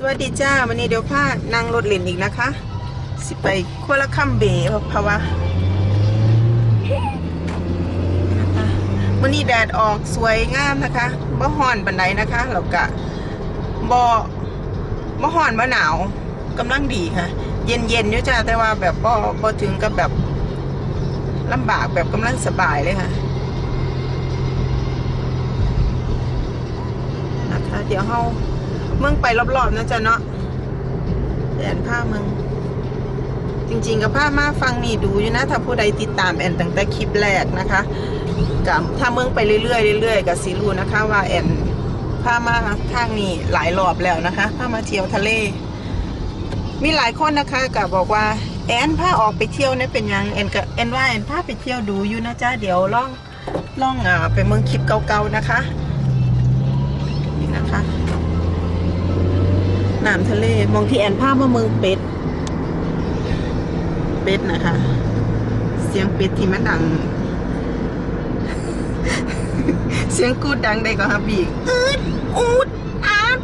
สวัสดีจ้าวันนี้เดี๋ยวพานั่งรถเล่นอีกนะคะ สิไปคัวละคัมเบย์เพราะว่านะวันนี้แดดออกสวยงามนะคะบ่ฮ้อนบันไดนะคะแล้วก็บ่บ่ฮ้อนบ่หนาวกำลังดีค่ะ เย็นเย็นอยู่จ้าแต่ว่าแบบบ่บ่ถึงกับแบบลำบากแบบกำลังสบายเลยค่ะนะคะเดี๋ยวเฮา เมืองไปรอบๆนะจ๊ะเนาะแอนผ้าเมืองจริงๆกับผ้ามาฟังนี่ดูอยู่นะ ถ้าผู้ใดติดตามแอนตั้งแต่คลิปแรกนะคะกับถ้าเมืองไปเรื่อยๆเรื่อยๆกับสีรูนะคะ ว่าแอนผ้ามาทางนี้หลายรอบแล้วนะคะผ้ามาเที่ยวทะเล มีหลายคนนะคะกับบอกว่าแอนผ้าออกไปเที่ยวเนี่ยเป็นยังแอนก็แอนว่าแอนผ้าไปเที่ยวดูอยู่นะจ๊ะเดี๋ยวล่องล่องอ่าไปเมืองคลิปเก่าๆนะคะนี่นะคะ น้ำทะเลมองที่แอนภาพว่าเมืองเป็ด เป็ดนะคะ เสียงเป็ดที่มันดัง เสียงกูดดังได้ก็ฮับบีกอืดอูดอาด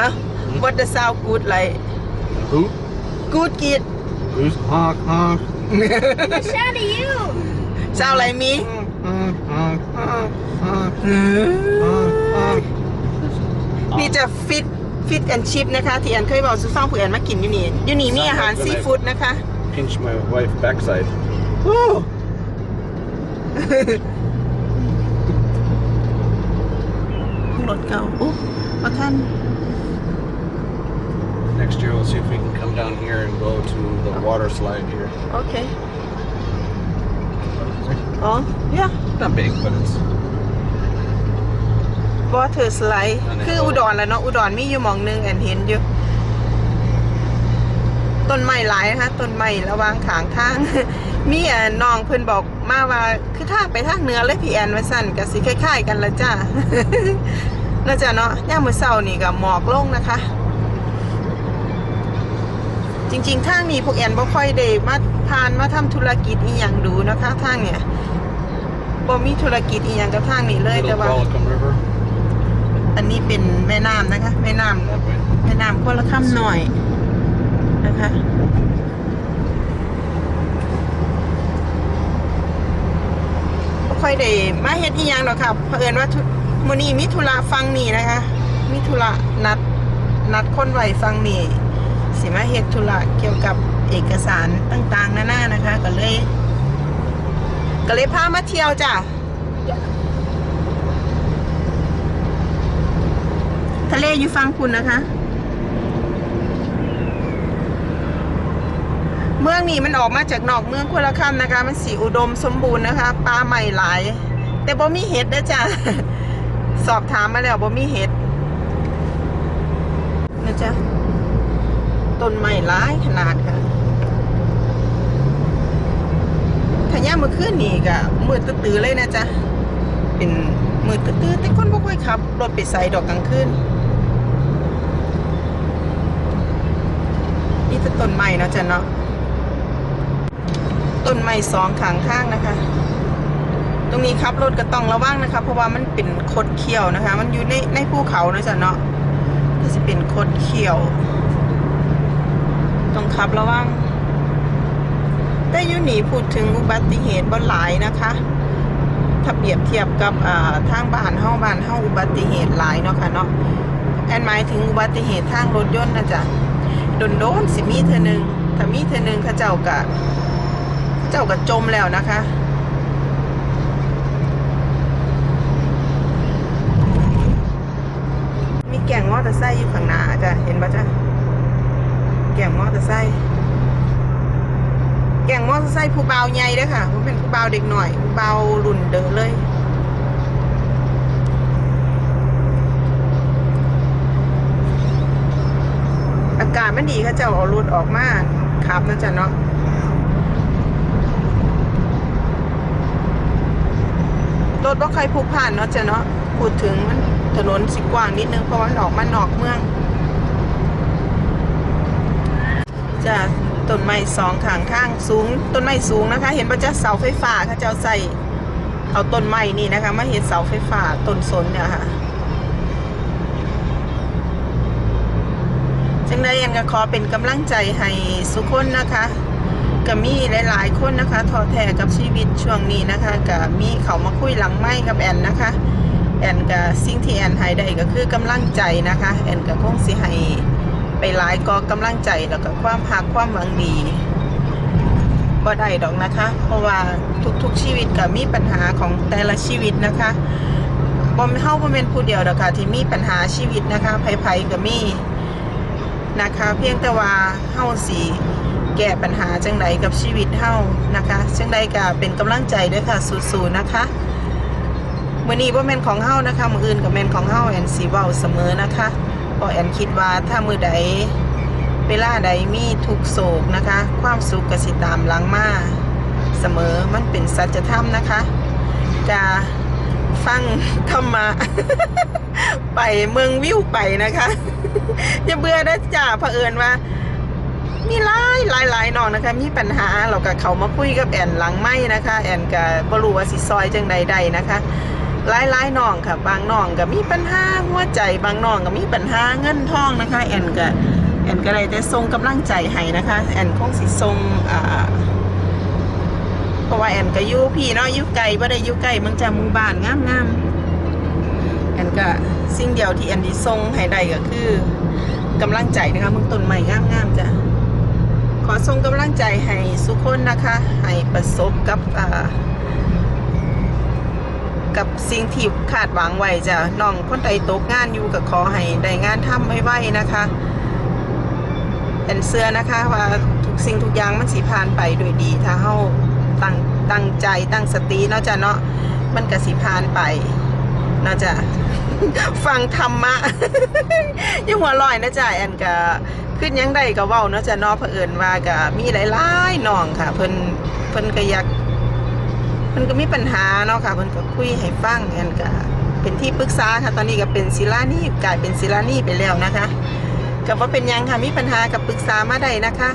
ฮะ what the sound good like Hoot, good kid who's honk honk. Shout to you. sound like me Honk honk honk honk อืม honk. นี่จะฟิตฟิตแอนชิพนะคะ ที่แอนเคยบอกสุฟังผู้แอนมากินอยู่นี่อยู่นี่มีอาหารซีฟู้ดนะคะ Pinch my wife backside. โอ้รถเก่าโอ้มาท่าน Next year we'll see if we can come down here and go to the water slide here. โอเคอ๋อ yeah Not big, but it's water slide อันนี้คืออุดรแหล้วเนาะอุดรมีอยู่หมองหนึงแอนเห็นอยู่ต้นไม้หลายนะคะต้นไม้ระวางขางทางมีอะน้องเพิ่อนบอกมาว่าคือทางไปทางเหนือเลยพี่แอนว่าสั่นก็สิคล้ายๆกันละจ้าน่าจะเนาะย่ามือเช้านี่ก็หมอกลงนะคะ จริงๆทางนี้พวกแอนบ่ค่อยได้มาผ่านมาทำธุรกิจอีหยังดูนะคะทางเนี่ยบ่มีธุรกิจอีหยังกับทางนี้เลยแต่ว่า อันนี้เป็นแม่น้ำนะคะ แม่น้ำแม่น้ำคนละข้ามหน่อยนะคะค่อยได้มาเฮ็ดอีหยังหรอกค่ะเผอิญว่าทุมื้อนี้มีธุระฟังนี่นะคะ มีธุระนัดนัดคนไว้ฟังนี่สิมาเฮ็ดธุระเกี่ยวกับเอกสารต่างๆนานานะคะ ก็เลย ก็เลยพามาเที่ยวจ้ะ ทะเลอยู่ฟังคุณนะคะ เมืองนี้มันออกมาจากนอกเมืองคนละคำนะคะ มันสีอุดมสมบูรณ์นะคะปลาใหม่หลาย แต่บ่มีเห็ดนะจ๊ะสอบถามมาแล้วบ่มีเห็ดนะจ๊ะต้นไม้หลายขนาดค่ะถ้าย่ามือขึ้นนี่ก็มืดตื้อเลยนะจ๊ะ เป็นมืดตื้อแต่คนบ่ค่อยขับรถไปใส่ดอกกลางคืน นี่จะต้นไม้เนาะจ้ะเนาะต้นไม้สองขางข้างนะคะ ตรงนี้ขับรถก็ต้องระวังนะคะ เพราะว่ามันเป็นคดเคี้ยวนะคะ มันอยู่ในในภูเขาเนาะจ้ะเนาะก็จะเป็นคดเคี้ยวต้องขับระวังแต่ยูนี่พูดถึงอุบัติเหตุบ่หลายนะคะ ถ้าเปรียบเทียบกับอ่าทางบ้านเฮาบ้านเฮาอุบัติเหตุหลายเนาะค่ะเนาะแอนหมายถึงอุบัติเหตุทางรถยนต์นะจ๊ะ โดนโดนๆสิมีเธอหนึ่งถ้ามีเธอหนึ่งข้าเจ้ากะเจ้ากะจมแล้วนะคะมีแก่งมอเตอร์ไซค์อยู่ข้างหน้าจ้ะเห็นปะจ๊ะแก่งมอเตอร์ไซค์แก่งมอเตอร์ไซค์ผู้เบาใหญ่เด้อค่ะมันเป็นผู้เบาเด็กหน่อยผู้เบารุ่นเด้อเลย อากาศ มันดีค่ะเจ้าเอารถออกมาขับนะจ๊ะเนาะรถบ่ใครพลุกผ่านเนาะจ้ะเนาะพูดถึงมันถนนสิกว้างนิดนึงเพราะว่ามันออกมานอกเมืองจะต้นไม้สองข้างข้างสูงต้นไม้สูงนะคะ เห็นป่ะจ๊ะเสาไฟฟ้าค่ะเจ้าใส่เอาต้นไม้นี่นะคะมาเห็นเสาไฟฟ้าต้นสนเนี่ยค่ะ ยังไงแอนก็ขอเป็นกำลังใจให้สุกคนนะคะก็มีหลาย ๆ คนนะคะท้อแท้กับชีวิตช่วงนี้นะคะก็มีเขามาคุยหลังไม้กับแอนนะคะ แอนก็สิ่งที่แอนให้ได้ก็คือกำลังใจนะคะ แอนก็คงสิให้ไปหลายก็กำลังใจแล้วก็ความหักความหวังดีบ่ได้ดอกนะคะ เพราะว่าทุก ๆ ชีวิตก็มีปัญหาของแต่ละชีวิตนะคะบ่เฮาบ่แม่นผู้เดียวดอกค่ะที่มีปัญหาชีวิตนะคะไผๆก็มี นะคะ เพียงแต่ว่าเฮาสิแก้ปัญหาจังใดกับชีวิตเฮานะคะจังใดก็เป็นกำลังใจด้วยค่ะสู้ๆนะคะมือนี้บ่แม่นของเฮานะคะมืออื่นก็แม่นของเฮาแอนสิเว้าเสมอนะคะเพราะแอนคิดว่าถ้ามือใดเวลาใดมีทุกโศกนะคะ ความสุขกสิตามหลังมาเสมอมันเป็นสัจธรรมนะคะกาฟังธรรมะไปเมืองวิวไปนะคะ อย่าเบื่อนะจ้าเผอิญว่ามีหลายหลายหลายน้องนะคะ มีปัญหาเรากับเขามาคุยกับแอนหลังไม่นะคะ แอนกับบรูว่าสิซอยจังใดๆนะคะหลายหลายน้องค่ะ บางน้องก็มีปัญหาหัวใจ บางน้องก็มีปัญหาเงินทองนะคะ แอนก็แอนก็เลยได้ส่งกำลังใจให้นะคะ แอนคงสิส่งอ่าเพราะว่าแอนก็อยู่พี่เนาะอยู่ไกลบ่ได้อยู่ใกล้เมืองจาหมู่บ้านงามๆ ก็สิ่งเดียวที่แอนดี้ส่งให้ได้ก็คือกำลังใจนะคะเมืองต้นใหม่งามๆจ้ะขอส่งกำลังใจให้สุกคนนะคะ ให้ประสบกับกับสิ่งที่คาดหวังไว้จ้ะน้องคนใดตกงานอยู่ก็ขอให้ได้งานทำไว้ๆนะคะแอนเสื้อนะคะว่าทุกสิ่งทุกอย่างมันสิผ่านไปด้วยดี ถ้าเฮาตั้งตั้งใจตั้งสติเนาะจ้ะเนาะมันก็สิผ่านไปเน่าจะ ฟังธรรมะยังหัวลอยนะจ๊ะแอนก็ขึ้นยังได้ก็เว้าเนาะจ๊ะนอเผอิญว่าก็มีหลายๆน้องค่ะ เพิ่นเพิ่นก็อยากเพิ่นก็มีปัญหาเนาะค่ะเพิ่นก็คุยให้ฟังแอนก็เป็นที่ปรึกษาค่ะ ตอนนี้ก็เป็นศิลานี่กลายเป็นศิลานี่ไปแล้วนะคะก็บ่เป็นยังค่ะมีปัญหากับปรึกษามาได้นะคะ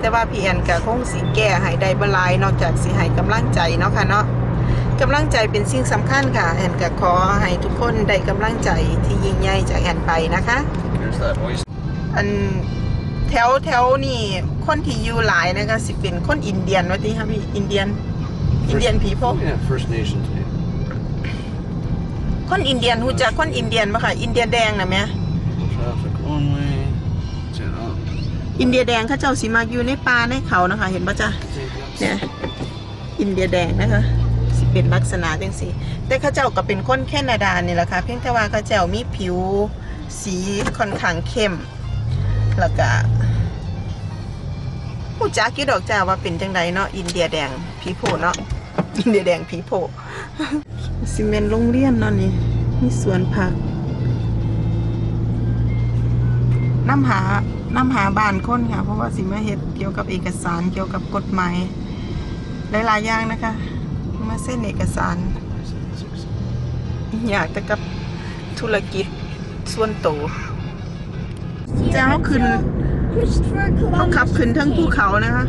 แต่ว่าพี่แอนก็คงสิแก้ให้ได้บลายนอกจากสิให้กำลังใจเนาะค่ะเนาะ กำลังใจเป็นสิ่งสำคัญค่ะ แอนก็ขอให้ทุกคนได้กำลังใจที่ยิ่งใหญ่จากแอนไปนะคะ There's that voice. อันแถวแถวนี่คนที่อยู่หลายนะคะสิเป็นคนอินเดียนว่าที่ค่ะพี่อินเดียนอินเดียนผีพ Yeah, First Nations. คนอินเดียนหูจักคนอินเดียนปะค่ะ อินเดียแดงนะแม่ Traffic only. Turn up. อินเดียแดงเขาเจ้าสิมาอยู่ในป่าในเขานะคะ เห็นปะจ๊ะเนี่ยอินเดียแดงนะคะสิ เป็นลักษณะจังสีแต่เขาเจ้าก็เป็นคนแคนาดานี่แหละค่ะเพียงแต่ว่าเขาเจ้ามีผิวสีค่อนข้างเข้ม แล้วก็ผู้จักกี่ดอกจ้าว่าเป็นจังใดเนาะอินเดียแดงผีโพเนาะอินเดียแดงผีโพซีเมนต์โรงเรียนเนาะนี่มีสวนผักน้ำหาน้ำหาบ้านคนค่ะ เพราะว่าสิมาเฮ็ดเกี่ยวกับเอกสารเกี่ยวกับกฎหมายหลายๆอย่างนะคะ มาเส้นเอกสารอยากแต่กับธุรกิจส่วนตัวจะเขาขึ้น Christopher เขา Columbus ขับขึ้นทั้งภูเขานะคะ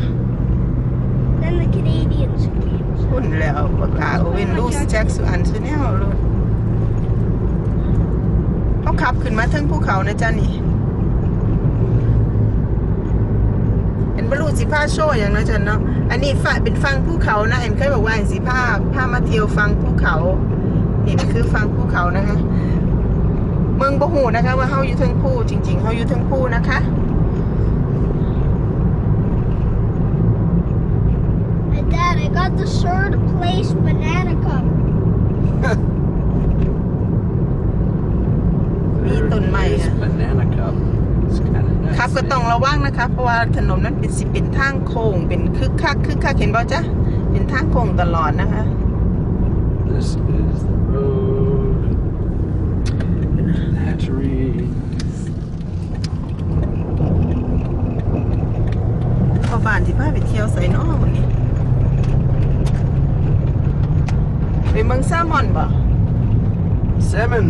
Then the Canadians came. คุณแล้วประกาศเวนลูสแจ็คสุอันซูแนลรถเขาขับขึ้นมาทั้งภูเขานะจ๊ะนี่เห็น บรรลุสิผ้าโชว์อย่างนะจ๊ะเนาะอันนี้ฝ่ายเป็นฟังภูเขานะเห็นเคยบอกว่าเห็นสิผ้าผ้ามาเที่ยวฟังภูเขานี่คือฟังภูเขานะคะ เมืองบหูนะคะ ว่าเขาอยู่เทั้งภูจริงๆเขาอยู่เทั้งภูนะคะ And Dad, I got the third place banana cup. มีต้นไม้ Nice ค่ะ banana cup. It's kind of nice. ค รับก็ต้องระวังนะคะ เพราะว่าถนนนั้นเป็นสิเป็นทางโค้งเป็นคึกคักคึกคักเห็นป่ะจ๊ะเป็นทางโค้งตลอดนะคะ This is the road. Hatchery. พอบ้านที่พาไปเที่ยวใส่น้อวันนี้ไปเมืองซามอนบ่ Salmon.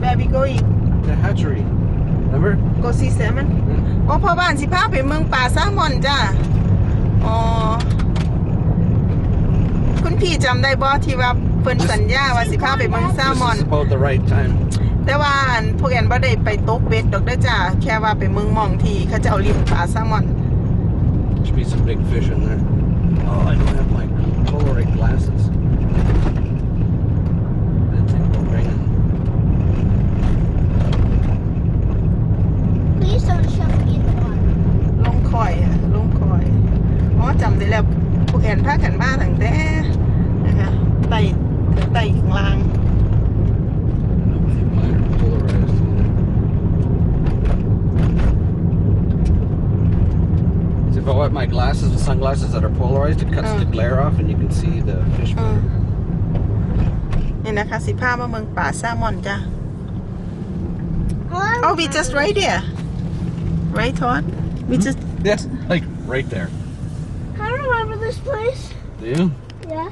แบบิโกอีก The hatchery. Remember? โกซีแซมันโอ้พอบ้านสิพาไปเมืองป่าซามอนจ้าอ๋อคุณพี่จำได้บ่ที่ว่าเพิ่นสัญญาว่าสิพาไปเมืองซามอน This is about the right time. แต่ว่าอันพวกแอนบ่ได้ไปตกเบ็ดดอกเด้อจ้าแค่ว่าไปเมืองหมองที่เขาจะเอาลิมปลาแซลมอน Should be some big fish in there. Oh, I don't have my Polaroid glasses. if I wet my glasses with sunglasses that are polarized, it cuts Uh. the glare off and you can see the fish อื better. มนี่นะคะ สิพามาเมืองป่าแซลมอนจ้า Oh we just right there right Todd we just Yes, like right there. I remember this place. Do you? Yeah.